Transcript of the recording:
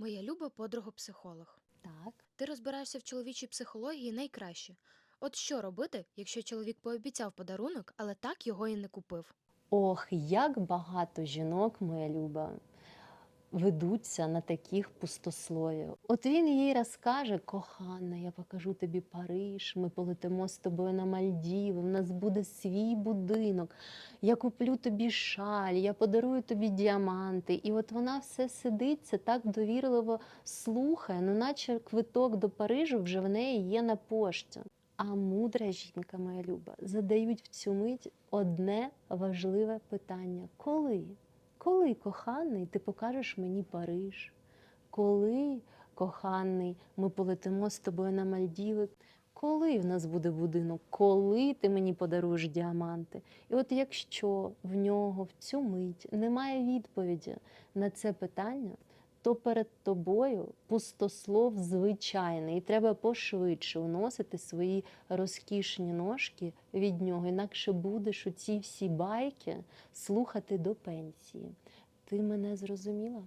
Моя люба подруга психолог. Так. Ти розбираєшся в чоловічій психології найкраще. От що робити, якщо чоловік пообіцяв подарунок, але так його і не купив? Ох, як багато жінок, моя люба, ведуться на таких пустословів. От він їй розкаже, кохана, я покажу тобі Париж, ми полетимо з тобою на Мальдіви, в нас буде свій будинок, я куплю тобі шаль, я подарую тобі діаманти. І от вона все сидить, це так довірливо слухає, ну наче квиток до Парижу вже в неї є на пошті. А мудра жінка, моя люба, задають в цю мить одне важливе питання: коли? Коли, коханий, ти покажеш мені Париж? Коли, коханий, ми полетимо з тобою на Мальдіви? Коли в нас буде будинок? Коли ти мені подаруєш діаманти? І от якщо в нього в цю мить немає відповіді на це питання, то перед тобою пустослов звичайний, і треба пошвидше уносити свої розкішні ножки від нього, інакше будеш у ці всі байки слухати до пенсії. Ти мене зрозуміла?